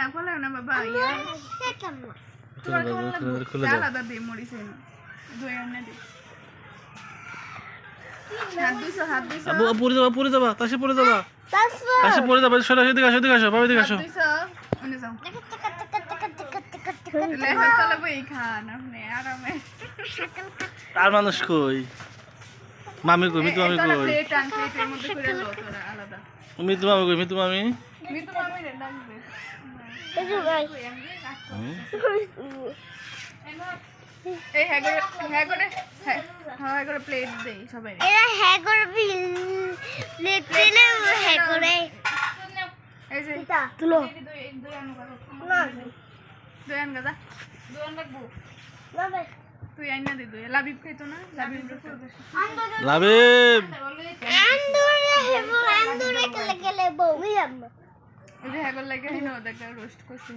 না ফলাও না বাবা ইয়া। তোমার কেমন লাগবে খুলে দাও। আলাদা দে দই আনে দে। হাত দুইশো হাত দুইশো আবু পড়ে যাবা পড়ে যাবা তাসে পড়ে যাবা। তাসে পড়ে যাবা সরে আসো আসো এদিকে আসো বাবা এদিকে আসো। হাত দুইশো ওনে যাও। লেহের তলে বই খান আপনি আরামে। আর মানুষ কই? মামি কই মিতু মামি কই? মিতু মামি কই মিতু মামি? হ্যাঁ হ্যাঁ হ্যাঁ হ্যাঁ প্লেট দেই সবাই এরা হ্যাঁ হ্যাঁ করে এই যে তুলো দই দই আনো করো না দই আন গাজা দই আন লাগবো তুই আইনা দে দই লাবিব। খাইতো না লাবিব লাবিব আন্দুরে হেবো আন্দুরে গেলে গেলে বউ লাগে রোস্ট করছে